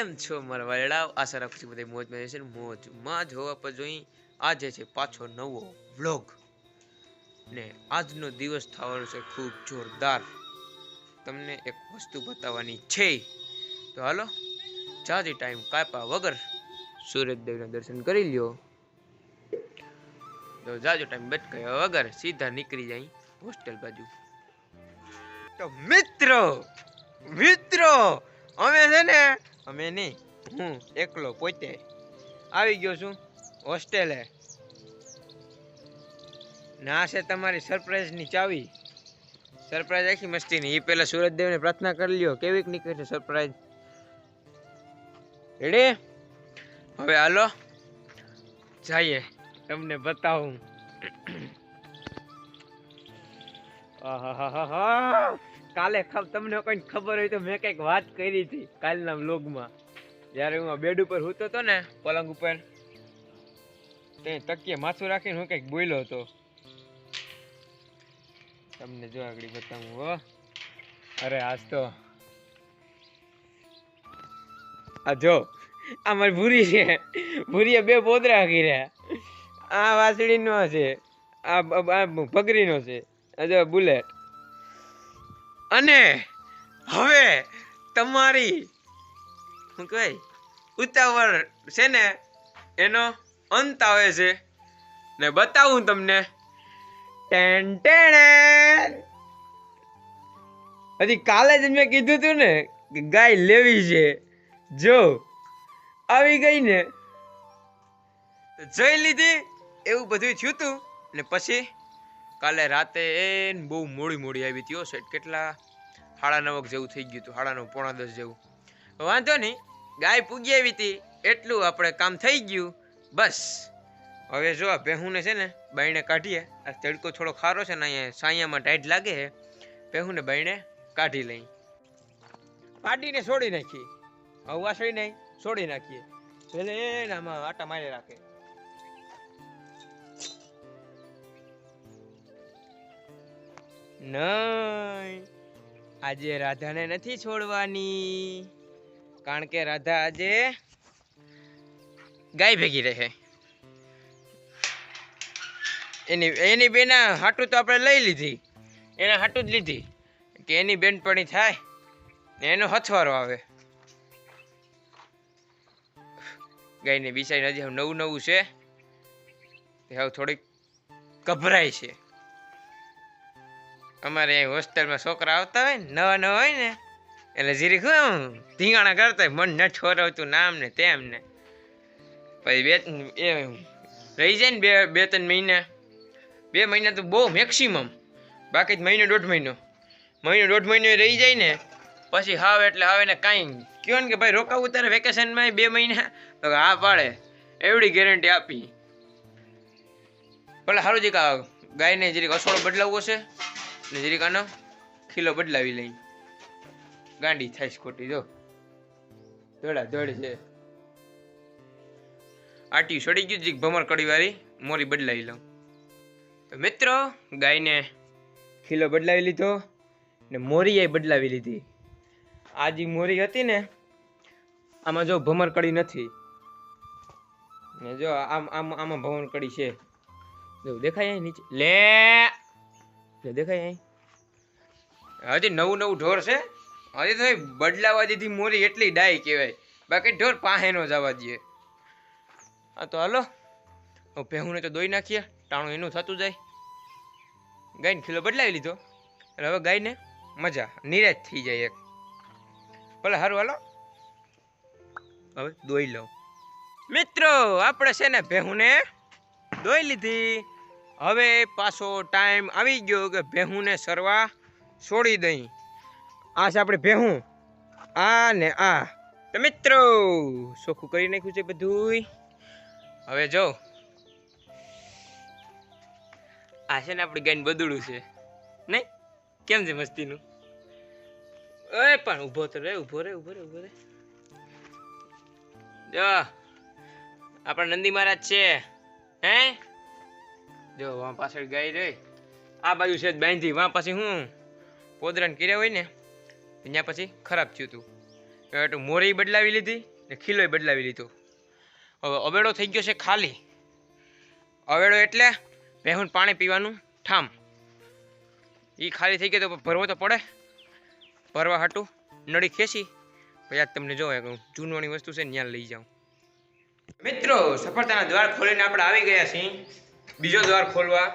કેમ છો મારા વાયડા? આશા રાખું છું બધા મોજમાં છે મોજમાં જોવા પર જોઈ આજે છે પાછો નવો વ્લોગ. ને આજનો દિવસ થવાનો છે ખૂબ જોરદાર. તમને એક વસ્તુ બતાવવાની છે. તો હાલો, જાજી ટાઈમ કાપ્યા વગર સૂર્યદેવના દર્શન કરી લ્યો. તો જાજો ટાઈમ બટકાયા વગર સીધા નીકળી જાય હોસ્ટેલ બાજુ. તો મિત્રો મિત્રો, અમે છે ને અમે નહીં. હું એકલો પોતે. આવી ગયો છું હોસ્ટેલે. ના છે તમારી સરપ્રાઈઝની ચાવી. સરપ્રાઈઝ આખી મસ્તીની. એ પહેલાં સુરજદેવને પ્રાર્થના કરી લ્યો. કેવીક નીકળે છે સરપ્રાઈઝ? રેડી હવે હાલો. જઈએ. તમને બતાવું. કાલે તમને કોઈ ખબર હોય તો મેં કંઈક વાત કરી હતી કાલના વ્લોગમાં. જ્યારે હું બેડ ઉપર સૂતો હતો ને, પલંગ ઉપર, તે તકીએ માથું રાખીને હું કંઈક બોલ્યો હતો. તમને જો આગળ બતાવું, હો. અરે, આજ તો. આ જો, આ મારી ભૂરી છે. ભૂરીએ બે પોદરા રહ્યા. આ વાસળીનો છે આ પગરીનો છે. આ જો બુલેટ. અને હવે તમારી શું કહેવાય, ઉતાવળ છે ને, એનો અંત આવે છે. ને બતાવું તમને. ટેન ટેણ. હજી કાલે જ મેં કીધું તું ને કે ગાય લેવી છે. જો, આવી ગઈ ને જોઈ લીધી, એવું બધું થયું તું. ને પછી કાલે રાતે એન બહુ મોડી મોડી આવી હતી સેટ કેટલા? સાડા નવક જેવું થઈ ગયું હતું, સાડા નવ, પોણા દસ જેવું. વાંધો નહીં, ગાય પૂગી આવી હતી, એટલું આપણે કામ થઈ ગયું. બસ. હવે જો આ ભેહુંને છે ને બાઈને કાઢીએ. આ તડકો થોડો ખારો છે ને, અહીંયા સાયામાં ટાઈટ લાગે છે. ભેહુંને બાઈને કાઢી લઈ કાઢીને છોડી નાખીએ. હવે વાસળી નહીં, છોડી નાખીએ. એટલે આમાં આટા મારી રાખે. નહીં. આજે રાધાને નથી છોડવાની. કારણ કે રાધા આજે ગાય ભેગી રહે. એની એની બેના હાટું તો આપણે લઈ લીધી. એના હાટું જ લીધી. કે એની બેનપણી થાય ને એનો હથવારો આવે. ગાયને બિસાઈ નથી નવું નવું છે. હવે થોડીક ગભરાય છે. અમારે અહીં હોસ્ટેલમાં છોકરા આવતા હોય ને, નવા નવા હોય ને, એટલે જીરી આમ ધીંગાણા કરતા હોય, મન ન છોરવતું નામ ને તેમ ને. પછી બે, એ રહી જાય ને બે બે ત્રણ મહિના. બે મહિના તો બહુ મેક્સિમમ બાકી મહિનો દોઢ મહિનો. મહિનો દોઢ મહિનો રહી જાય ને, પછી હાવ એટલે હાવ એને કાંઈ કહો ને કે ભાઈ રોકાવું તારે વેકેશનમાં બે મહિના? તો હા પાડે, એવડી ગેરંટી આપી. ભલે સારું જીક આ ગાયને જરીક અસોડો બદલાવવો છે. ને જરીક આનો ખીલો બદલાવી લઈ ગાંડી થાય ખોટી જો. દોડા દોડ છે. આટી સડી ગયું જીક ભમર કડી વાળી મોરી બદલાવી લઉં. તો મિત્રો, ગાયને ખીલો બદલાવી લીધો ને મોરી એ બદલાવી લીધી. આ જે મોરી હતી ને, આમાં જો ભમર કડી નથી. ને જો આમ આમ, આમાં ભમર કડી છે. જો દેખાય નીચે. લે! લે દેખાય અહીં. હજી નવું નવું ઢોર છે. હજી તો બદલાવા દીધી મોરી એટલી ડાય કહેવાય. બાકી ઢોર પાસે નો જવા દઈએ. હા, તો હાલો. ભેહુંને તો દોઈ નાખીએ. ટાણું એનું થતું જાય. ગાયને ખીલો બદલાવી લીધો. એટલે હવે ગાયને મજા, નિરાશ થઈ જાય એક. ભલે સારું હાલો. હવે દોઈ લઉં. મિત્રો, આપણે છે ને ભેહુંને દોઈ લીધી. હવે પાછો ટાઈમ આવી ગયો કે ભેહુંને સરવા છોડી દઈ. આ છે આપણે ભેહું. આ ને આ. તો મિત્રો, ચોખ્ખું કરી નાખ્યું છે બધુંય. હવે જો. આ છે ને આપણી ગાયને બદડું છે. નહીં? કેમ છે મસ્તીનું? એ પણ ઊભો તો રે, ઊભો રે ઊભો રે ઊભો રે. જો. આપણા નંદી મહારાજ છે. હે? જો વાં પાછળ ગાય રહી. આ બાજુ છે બાંધી. વાં પછી હું? પોદરણ કર્યા હોય ને ત્યાં પછી ખરાબ થયું હતું એટલે મોરી બદલાવી લીધી ને ખીલોય બદલાવી લીધો. હવે અવેડો થઈ ગયો છે ખાલી. અવેડો એટલે ભેહું પાણી પીવાનું ઠામ. એ ખાલી થઈ ગયો તો ભરવો તો પડે. ભરવા હાટું નળી ખેંચી. પછી આજ તમને જો જૂનવાની વસ્તુ છે ત્યાં લઈ જાઉં. મિત્રો, સફળતાના દ્વાર ખોલીને આપણે આવી ગયા છીએ. બીજો દ્વાર ખોલવા.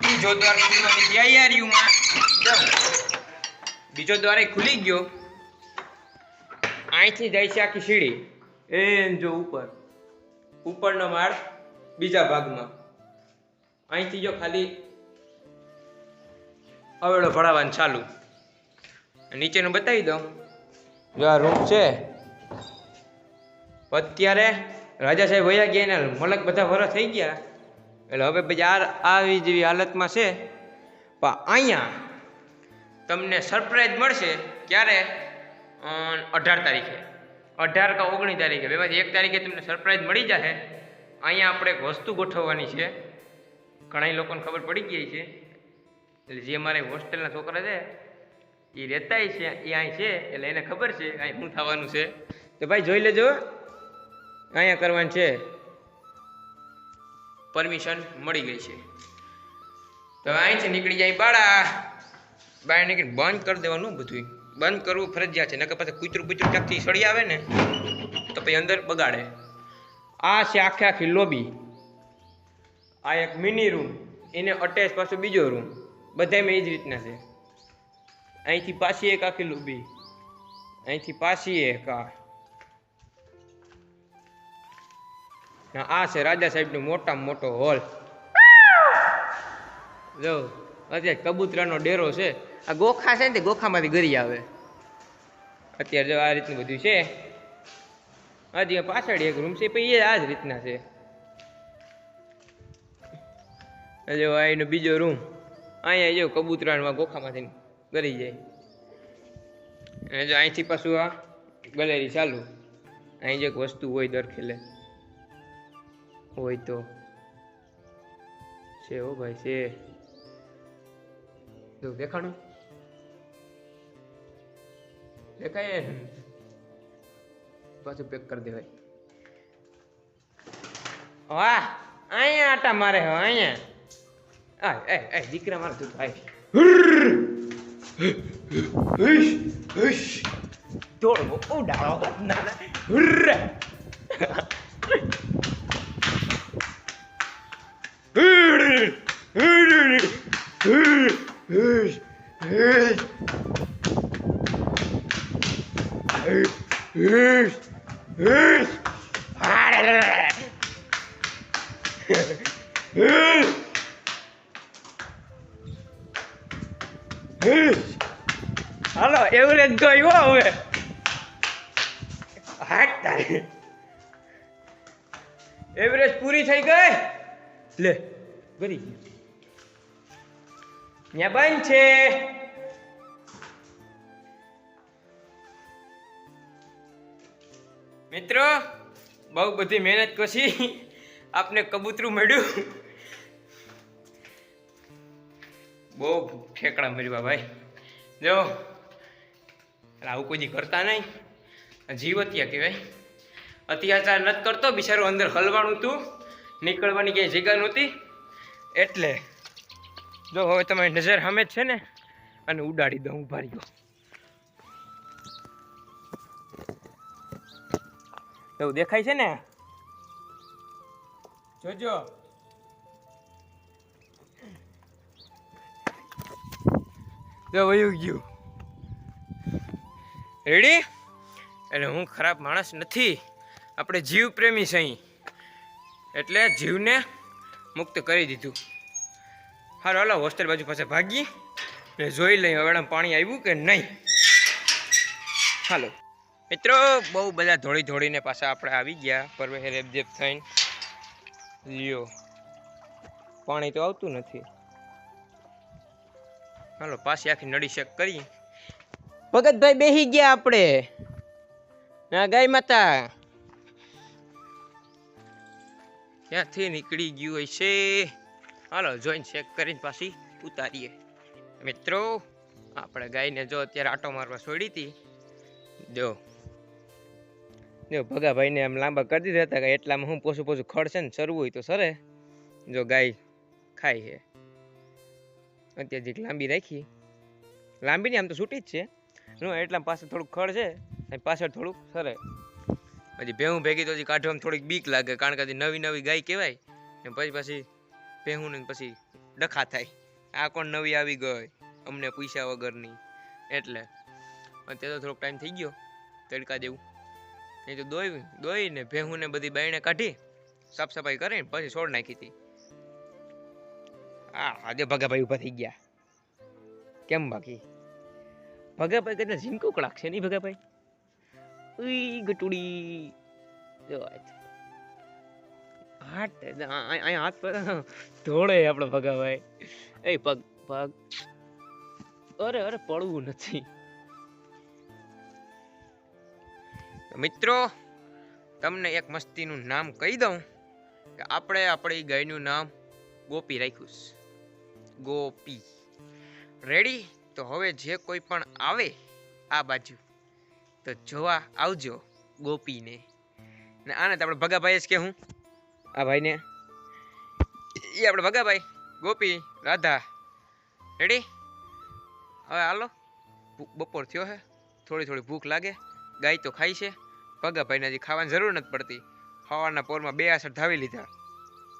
બીજો દ્વાર ખોલવાની તૈયારીઓમાં બીજો દ્વાર એ ખુલી ગયો. અહીંથી જાય છે આખી સીડી. એ જો ઉપર. ઉપરનો માળ બીજા ભાગમાં. અહીંથી જો ખાલી અવેડો ભરાવાનું ચાલુ. નીચેનું બતાવી દઉં. જો આ રૂમ છે. અત્યારે રાજા સાહેબ વયા ગયા ને મલક બધા વરસ થઈ ગયા. એટલે હવે પછી આ આવી જેવી હાલતમાં છે. પણ અહીંયા તમને સરપ્રાઈઝ મળશે ક્યારે? અઢાર તારીખે. અઢાર કે ઓગણીસ તારીખે. બેમાંથી એક તારીખે તમને સરપ્રાઈઝ મળી જશે. અહીંયા આપણે એક વસ્તુ ગોઠવવાની છે. ઘણા લોકોને ખબર પડી ગઈ છે. એટલે જે અમારે હોસ્ટેલના છોકરા છે, એ રહેતાય છે, એ અહીં છે. એટલે એને ખબર છે અહીં શું થવાનું છે. તો ભાઈ જોઈ લેજો. અહીંયા કરવાનું છે. પરમિશન મળી ગઈ છે. તો અહીંથી નીકળી જાય બાળા. બહાર નીકળી બંધ કરી દેવાનું બધું બંધ કરવું ફરજિયાત છે, નકર પછી કૂતરું કૂતરું ક્યાંકથી સળી આવે ને, તો પછી અંદર બગાડે. આ છે આખે આખી લોબી. આ એક મિની રૂમ એને અટેચ પાછું બીજો રૂમ બધાયમાં એ જ રીતના છે. અહીંથી પાછી એક આખી લોબી. અહીંથી પાછી એક આ. ને, આ છે રાજા સાહેબનો મોટામાં મોટો હોલ. જો, અત્યારે કબૂતરાનો ડેરો છે. આ ગોખા છે ને તે ગોખામાંથી ગરી આવે. અત્યારે જો આ રીતનું બધું છે. હજી પાછળ એક રૂમ છે પછી એ આ જ રીતના છે. જો, આ બીજો રૂમ અહીંયા જો કબૂતરામાં ગોખામાંથી ગરી જાય. અને જો અહીંથી પાછું આ ગલેરી ચાલુ. અહીં જે એક વસ્તુ હોય દર ખેલે હોય તો. છે હો ભાઈ, છે. જો દેખાણું. દેખાય પાછું પેક કરી દેવાય. વાહ, અહીંયા આટા મારે હો, અહીંયા. આ એ એ દીકરા મારે તું ભાઈ. દોડવો ઉડાડો ના ના. હુર્ર હાલો ત્યાં બંધ મિત્રો, બહુ બધી મહેનત પછી આપને કબૂતરું મળ્યું. બહુ ઠેકડા મર્યા ભાઈ. જો આવું કોઈ કરતા નહીં. જીવ હત્યા કહેવાય. અત્યાચાર નથી કરતો, બિચારું અંદર હલવાનું હતું નીકળવાની ક્યાંય જગ્યા નહોતી. એટલે જો હવે તમારી નજર સામે છે ને, અને ઉડાડી દઉં ઊભા રહ્યો એવું દેખાય છે ને? જોજો. ગયું. રેડી એટલે હું ખરાબ માણસ નથી. આપણે જીવ પ્રેમી સહી એટલે જીવને મુક્ત કરી દીધું. હાલો હાલો, હોસ્ટેલ બાજુ પાસે ભાગી ને જોઈ લઈએ હવે પાણી આવ્યું કે નહીં. હાલો. મિત્રો, બહુ બધા ધોળી ધોળીને પાછા આપણે આવી ગયા. પરવે રેબજેબ થઈને. લ્યો. પાણી તો આવતું નથી. હાલો, પાછી આખી નડી શેક કરી ભગતભાઈ બેહી ગયા આપણે. ના, ગાય માતા. ક્યાંથી નીકળી ગયું છે હાલો જોઈને ચેક કરીને પાછી ઉતારીએ. મિત્રો, આપણે ગાયને જો અત્યારે આટો મારવા છોડી હતી, જો. જો, ભગાભાઈને આમ લાંબા કરી દીધા હતા કે એટલામાં હું પોસું પોસું ખડશે ને સરવું હોય તો સરે. જો, ગાય ખાય છે. અત્યારે જીક લાંબી રાખી. લાંબી નહીં, આમ તો છૂટી જ છે. એટલા પાછળ થોડુંક ખડ છે પાછળ થોડુંક સરે. પછી ભેહું ભેગી તો હજી કાઢવામાં થોડીક બીક લાગે, કારણ કે નવી નવી ગાય કહેવાય. ને પછી પછી ભેહું ને પછી ડખા થાય. આ કોણ નવી આવી ગઈ? અમને પૈસા વગરની. એટલે તે તો થોડોક ટાઈમ થઈ ગયો, તડકા જેવું. નહીં તો દોઈ, દોઈને ભેહું ને બધી બાયણે કાઢી, સાફ સફાઈ કરીને પછી છોડ નાખી હતી. હા આજે ભગાભાઈ ઊભા થઈ ગયા. કેમ બાકી? ભગાભાઈ કદાચ ઝીંકુ કડાક છે નહીં ભગાભાઈ? ઉઈ ગટુડી. જો હાટ અહીં હાથ પર ધોળે આપણો ભગાભાઈ. એ પગ પગ. અરે અરે, પડવું નથી. મિત્રો, તમને એક મસ્તીનું નામ કહી દઉં કે આપણે આપણી ગાયનું નામ ગોપી રાખ્યું ગોપી. રેડી તો હવે જે કોઈ પણ આવે, આ બાજુ. તો જોવા આવજો ગોપીને. ને આને તો આપણે ભગાભાઈ જ કે હું આ ભાઈને. એ આપણે ભગાભાઈ, ગોપી, રાધા. રેડી હવે હાલો. બપોર થયો હે. થોડી થોડી ભૂખ લાગે. ગાય તો ખાઈ છે. ભગાભાઈને હજી ખાવાની જરૂર નથી પડતી. ખાવાના પોરમાં બે આસર ધાવી લીધા.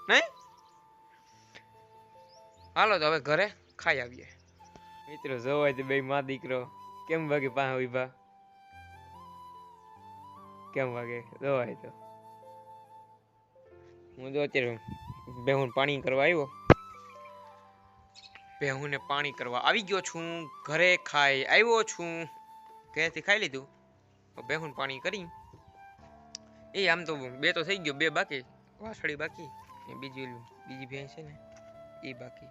નહીં? હાલો તો હવે ઘરે ખાઈ આવીએ. મિત્રો જોવાય તો બે માં દીકરો. કેમ ભાગે પાસે ઊભા? કેમ વાગે? દવાય તો. હું તો અત્યારે બેહુન પાણી કરવા આવ્યો. બેહુને પાણી કરવા આવી ગયો છું. ઘરે ખાઈ આવ્યો છું. ઘરેથી ખાઈ લીધું. બેહુન પાણી કરી. એ આમ તો બે તો થઈ ગયો, બે બાકી. વાસળી બાકી. ને બીજી બીજી ભેંસ છે ને, એ બાકી.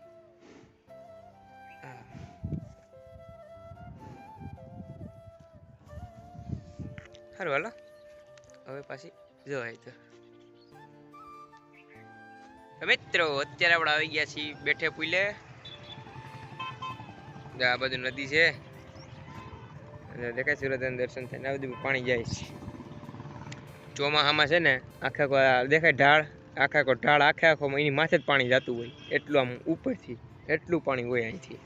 સારું હાલો. હવે પાછી જવાય તો. મિત્રો, અત્યારે આપણે આવી ગયા છીએ બેઠે પુલે આ બધું નદી છે. દેખાય સુરત દર્શન થાય આ બધું પાણી જાય છે. ચોમાસામાં છે ને, આખા દેખાય ઢાળ, આખા આખો ઢાળ, આખે આખો એની માથે જ પાણી જતું હોય. એટલું આમ ઉપરથી, એટલું પાણી હોય અહીંથી.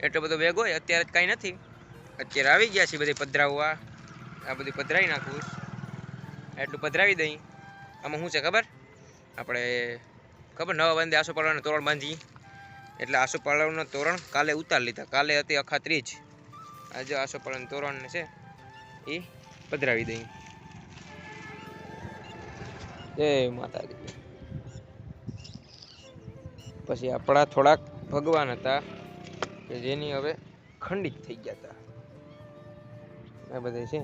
એટલો બધો વેગ હોય, અત્યારે જ કાંઈ નથી. અત્યારે આવી ગયા છે બધી પધરાવવા. આ બધું પધરાવી નાખવું એટલું પધરાવી દઈ. આમાં શું છે ખબર? આપણે ખબર? નવા બંદે આસોપાલવના તોરણ બાંધી. એટલે આસોપાલવના તોરણ કાલે ઉતાર લીધા. કાલે હતી અખાત્રીજ. આજે આસોપાલવના તોરણ છે. એ પધરાવી દઈ. જય માતાજી. પછી આપણા થોડાક ભગવાન હતા કે જેની હવે ખંડિત થઈ ગયા હતા. આ બધા છે.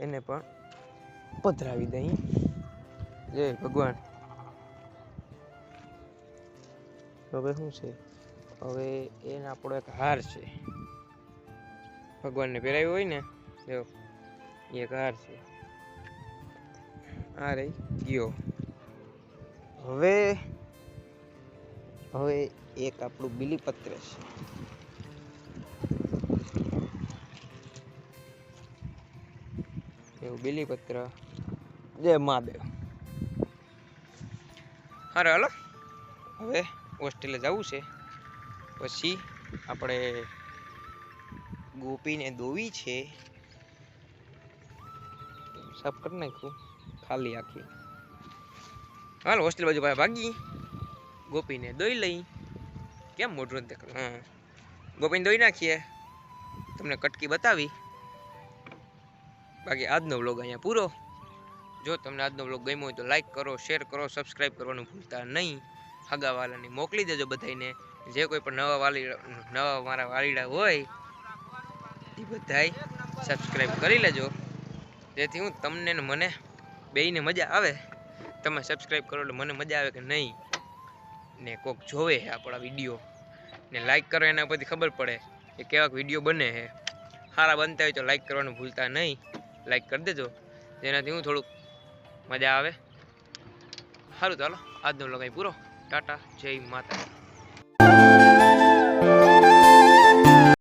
એને પણ પધરાવી દઈ જય ભગવાન. હવે શું છે? હવે એને આપણો એક હાર છે. ભગવાનને પહેરાવ્યો હોય ને, જો એક હાર છે. આ રહી ગયો. હવે હવે એક આપણું બિલીપત્ર છે. એવું, બીલીપત્ર. જય મહાદેવ. હારે, હાલો. હવે હોસ્ટેલે જવું છે. પછી આપણે ગોપીને દોવી છે. સાફ કરી નાખ્યું. ખાલી આખી. હાલ, હોસ્ટેલ બાજુ ભાગી. ગોપીને દોઈ લઈ. કેમ મોઢું નથી? હા. ગોપીને દોઈ નાખીએ. તમને કટકી બતાવી. બાકી આજનો વ્લોગ અહીંયા પૂરો. જો તમને આજનો વ્લોગ ગમ્યો હોય તો લાઈક કરો શેર કરો સબસ્ક્રાઈબ કરવાનું ભૂલતા નહીં. હગાવાલાને મોકલી દેજો બધાને જે કોઈ પણ નવા વાલી, નવા મારા વાલીડા હોય એ બધાય સબસ્ક્રાઈબ કરી લેજો. જેથી હું તમને ને મને બેયને મજા આવે. તમે સબસ્ક્રાઈબ કરો એટલે મને મજા આવે કે નહીં, ને કોક જોવે છે આપણા વીડિયો ને લાઈક કરો એના પરથી ખબર પડે કે કેવાક વીડિયો બને છે સારા બનતા હોય તો લાઈક કરવાનું ભૂલતા નહીં. લાઈક કરી દેજો. જેનાથી હું થોડુંક મજા આવે. સારું ચાલો. આજનો લગાઈ પૂરો. ટાટા. જય માતા